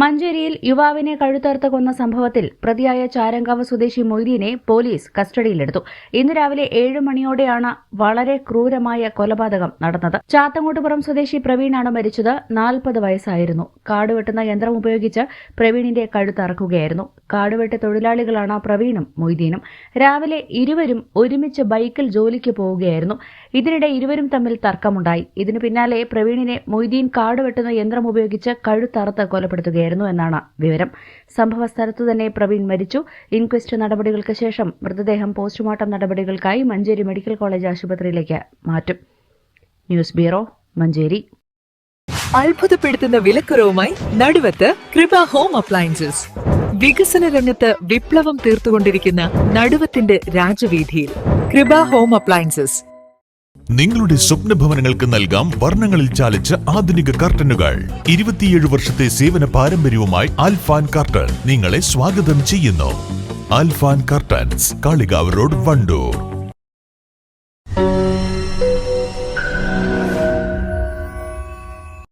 മഞ്ചേരിയിൽ യുവാവിനെ കഴുത്തറുത്ത് കൊന്ന സംഭവത്തിൽ പ്രതിയായ ചാരങ്കാവ് സ്വദേശി മൊയ്തീനെ പോലീസ് കസ്റ്റഡിയിലെടുത്തു. ഇന്ന് രാവിലെ ഏഴ് മണിയോടെയാണ് വളരെ ക്രൂരമായ കൊലപാതകം നടന്നത്. ചാത്തങ്ങോട്ടുപുറം സ്വദേശി പ്രവീണാണ് മരിച്ചത്. നാൽപ്പത് വയസ്സായിരുന്നു. കാടുവെട്ടുന്ന യന്ത്രം ഉപയോഗിച്ച് പ്രവീണിന്റെ കഴുത്തറക്കുകയായിരുന്നു കാടുവെട്ട് തൊഴിലാളികളാണ് പ്രവീണും മൊയ്തീനും. രാവിലെ ഇരുവരും ഒരുമിച്ച് ബൈക്കിൽ ജോലിക്ക് പോവുകയായിരുന്നു. ഇതിനിടെ ഇരുവരും തമ്മിൽ തർക്കമുണ്ടായി. ഇതിനു പിന്നാലെ പ്രവീണിനെ മൊയ്തീൻ കാടുവെട്ടുന്ന യന്ത്രം ഉപയോഗിച്ച് കഴുത്തറുത്ത് കൊലപ്പെടുത്തുകയായിരുന്നു എന്നാണ് വിവരം. സംഭവ സ്ഥലത്തു തന്നെ പ്രവീൺ മരിച്ചു. ഇൻക്വസ്റ്റ് നടപടികൾക്ക് ശേഷം മൃതദേഹം പോസ്റ്റ്മോർട്ടം നടപടികൾക്കായി മഞ്ചേരി മെഡിക്കൽ കോളേജ് ആശുപത്രിയിലേക്ക് മാറ്റും. News bureau Manjeri. അത്ഭുതപ്പെടുത്തുന്ന വിലക്കുറവുമായി നടുവത്ത് കൃപ ഹോം അപ്ലയൻസസ്. വികസന രംഗത്ത് വിപ്ലവം തീർത്തുകൊണ്ടിരിക്കുന്ന നടുവത്തിന്റെ രാജവീതിയിൽ കൃപ ഹോം അപ്ലയൻസസ്. നിങ്ങളുടെ സ്വപ്ന ഭവനങ്ങൾക്ക് നൽകാം വർണങ്ങളിൽ ചാലിച്ച ആധുനിക കർട്ടനുകൾ. ഇരുപത്തിയേഴ് വർഷത്തെ സേവന പാരമ്പര്യവുമായി അൽഫാൻ കർട്ടൻ നിങ്ങളെ സ്വാഗതം ചെയ്യുന്നു. Alfan curtains Kalikavu road Wandoor.